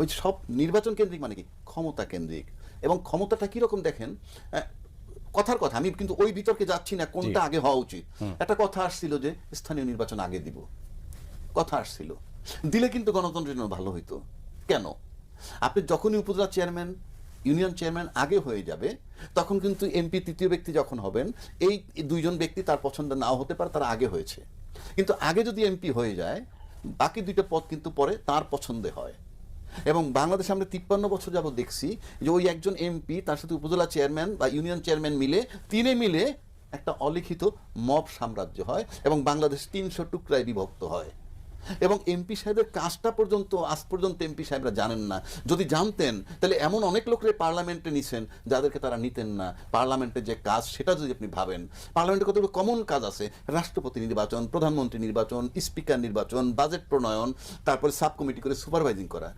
ওই সব নির্বাচন কেন্দ্রিক মানে কি? ক্ষমতা কেন্দ্রিক। এবং ক্ষমতাটা কীরকম দেখেন কথার কথা আমি কিন্তু ওই বিতর্কে যাচ্ছি না কোনটা আগে হওয়া উচিত। একটা কথা আসছিল যে স্থানীয় নির্বাচন আগে দিব। কথা আসছিল। দিলে কিন্তু গণতন্ত্রের জন্য ভালো হইতো। কেন? আপনি যখনই উপজেলা চেয়ারম্যান ইউনিয়ন চেয়ারম্যান আগে হয়ে যাবে তখন কিন্তু এমপি তৃতীয় ব্যক্তি যখন হবেন এই দুইজন ব্যক্তি তার পছন্দ নাও হতে পারে তারা আগে হয়েছে। কিন্তু আগে যদি এমপি হয়ে যায় বাকি দুইটা পদ কিন্তু পরে তার পছন্দে হয়। এবং বাংলাদেশে আমরা তিপ্পান্ন বছর যাবত দেখছি যে ওই একজন এমপি তার সাথে উপজেলা চেয়ারম্যান বা ইউনিয়ন চেয়ারম্যান মিলে, তিনে মিলে একটা অলিখিত মব সাম্রাজ্য হয় এবং বাংলাদেশ তিনশো টুকরায় বিভক্ত হয়। এবং এমপি সাহেবের কাজটা পর্যন্ত, আজ পর্যন্ত এমপি সাহেবরা জানেন না। যদি জানতেন, তাহলে এমন অনেক লোকরে পার্লামেন্টে নিছেন যাদেরকে তারা নিতেন না। পার্লামেন্টের যে কাজ, সেটা যদি আপনি ভাবেন পার্লামেন্টে কতগুলো কমন কাজ আছে? রাষ্ট্রপতি নির্বাচন, প্রধানমন্ত্রী নির্বাচন স্পিকার নির্বাচন বাজেট প্রণয়ন, তারপরে সাব কমিটি করে সুপারভাইজিং করা।